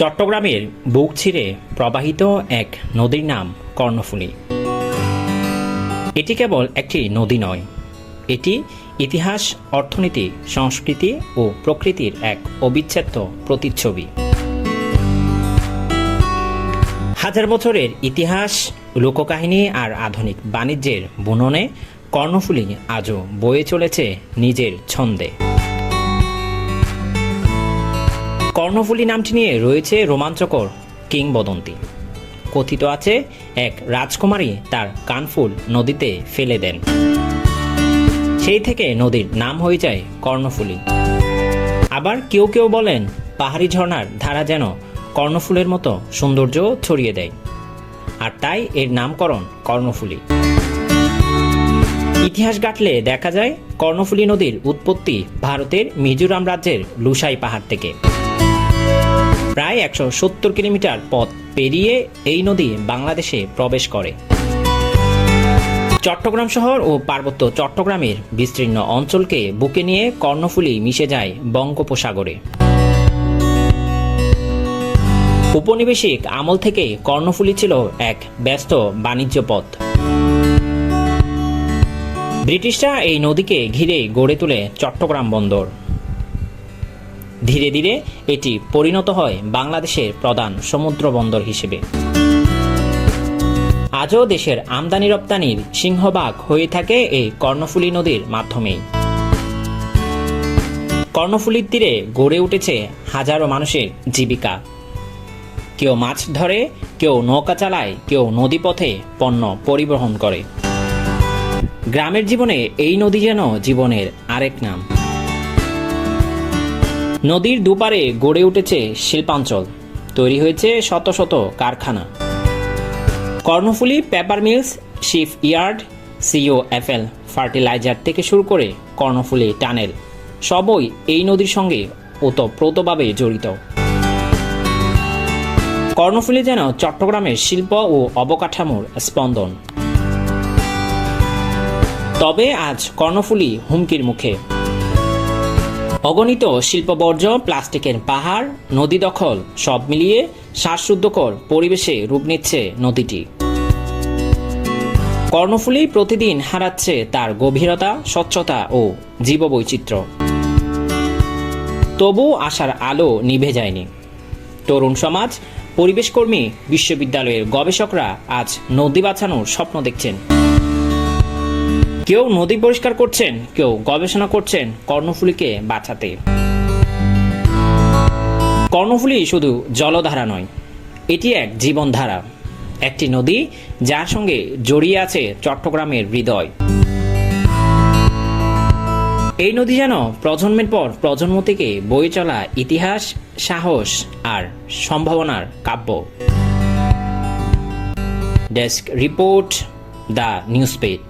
চট্টগ্রামের বুক ছিঁড়ে প্রবাহিত এক নদীর নাম কর্ণফুলী। এটি কেবল একটি নদী নয়, এটি ইতিহাস, অর্থনীতি, সংস্কৃতি ও প্রকৃতির এক অবিচ্ছেদ্য প্রতিচ্ছবি। হাজার বছরের ইতিহাস, লোককাহিনী আর আধুনিক বাণিজ্যের বুননে কর্ণফুলী আজও বয়ে চলেছে নিজের ছন্দে। কর্ণফুলী নামটি নিয়ে রয়েছে রোমাঞ্চকর কিংবদন্তি। কথিত আছে, এক রাজকুমারী তার কানফুল নদীতে ফেলে দেন। সেই থেকে নদীর নাম হয়ে যায় কর্ণফুলী। আবার কেউ কেউ বলেন, পাহাড়ি ঝর্ণার ধারা যেন কর্ণফুলের মতো সৌন্দর্য ছড়িয়ে দেয়। আর তাই এর নামকরণ কর্ণফুলী। ইতিহাস ঘাটলে দেখা যায়, কর্ণফুলী নদীর উৎপত্তি ভারতের মিজোরাম রাজ্যের লুসাই পাহাড় থেকে। প্রায় একশো সত্তর কিলোমিটার পথ পেরিয়ে এই নদী বাংলাদেশে প্রবেশ করে। চট্টগ্রাম শহর ও পার্বত্য চট্টগ্রামের বিস্তীর্ণ অঞ্চলকে বুকে নিয়ে কর্ণফুলী মিশে যায় বঙ্গোপসাগরে। উপনিবেশিক আমল থেকে কর্ণফুলী ছিল এক ব্যস্ত বাণিজ্য পথ। ব্রিটিশরা এই নদীকে ঘিরে গড়ে তোলে চট্টগ্রাম বন্দর। ধীরে ধীরে এটি পরিণত হয় বাংলাদেশের প্রধান সমুদ্র বন্দর হিসেবে। আজও দেশের আমদানি রপ্তানির সিংহভাগ হয়ে থাকে এই কর্ণফুলী নদীর মাধ্যমেই। কর্ণফুলীর তীরে গড়ে উঠেছে হাজারো মানুষের জীবিকা। কেউ মাছ ধরে, কেউ নৌকা চালায়, কেউ নদীপথে পণ্য পরিবহন করে। গ্রামের জীবনে এই নদী যেন জীবনের আরেক নাম। নদীর দুপারে গড়ে উঠেছে শিল্পাঞ্চল। তৈরি হয়েছে শত শত কারখানা। Karnaphuli, paper mills, shipyard CU FL fertilizer থেকে শুরু করে কর্ণফুলী টানেল, সবই এই নদীর সঙ্গে ওতপ্রোতভাবে জড়িত। কর্ণফুলী যেন চট্টগ্রামের শিল্প ও অবকাঠামোর স্পন্দন। তবে আজ কর্ণফুলী হুমকির মুখে। অগণিত শিল্পবর্জ্য, প্লাস্টিকের পাহাড়, নদী দখল, সব মিলিয়ে শ্বাসরুদ্ধকর পরিবেশে রূপ নিচ্ছে নদীটি। কর্ণফুলী প্রতিদিন হারাচ্ছে তার গভীরতা, স্বচ্ছতা ও জীববৈচিত্র্য। তবু আশার আলো নিভে যায়নি। তরুণ সমাজ, পরিবেশকর্মী, বিশ্ববিদ্যালয়ের গবেষকরা আজ নদী বাঁচানোর স্বপ্ন দেখছেন। কেউ নদী পরিষ্কার করছেন, কেউ গবেষণা করছেন কর্ণফুলীকে বাঁচাতে। কর্ণফুলী শুধু জলধারা নয়, এটি এক জীবনধারা। একটি নদী যার সঙ্গে জড়িয়ে আছে চট্টগ্রামের হৃদয়। এই নদী যেন প্রজন্মের পর প্রজন্ম থেকে বয়ে চলা ইতিহাস, সাহস আর সম্ভাবনার কাব্য। Desk report, the news pet